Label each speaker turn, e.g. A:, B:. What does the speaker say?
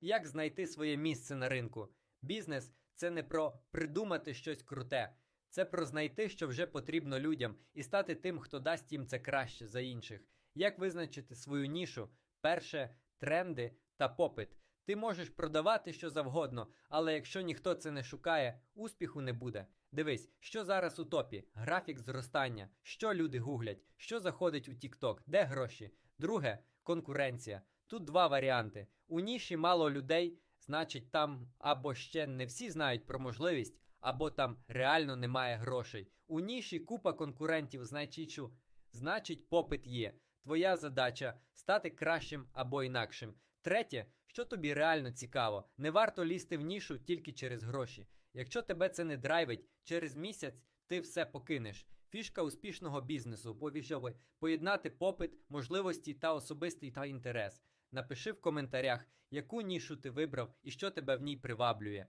A: Як знайти своє місце на ринку? Бізнес це не про придумати щось круте, це про знайти, що вже потрібно людям, і стати тим, хто дасть їм це краще за інших. Як визначити свою нішу? Перше тренди та попит. Ти можеш продавати що завгодно, але якщо ніхто це не шукає, успіху не буде. Дивись, що зараз у топі, графік зростання, що люди гуглять, що заходить у TikTok, де гроші. Друге конкуренція. Тут два варіанти. У ніші мало людей, значить, там або ще не всі знають про можливість, або там реально немає грошей. У ніші купа конкурентів, значить, значить, попит є. Твоя задача стати кращим або інакшим. Третє, що тобі реально цікаво, не варто лізти в нішу тільки через гроші. Якщо тебе це не драйвить, через місяць ти все покинеш. Фішка успішного бізнесу повіжовий поєднати попит, можливості та особистий та інтерес. Напиши в коментарях, яку нішу ти вибрав і що тебе в ній приваблює.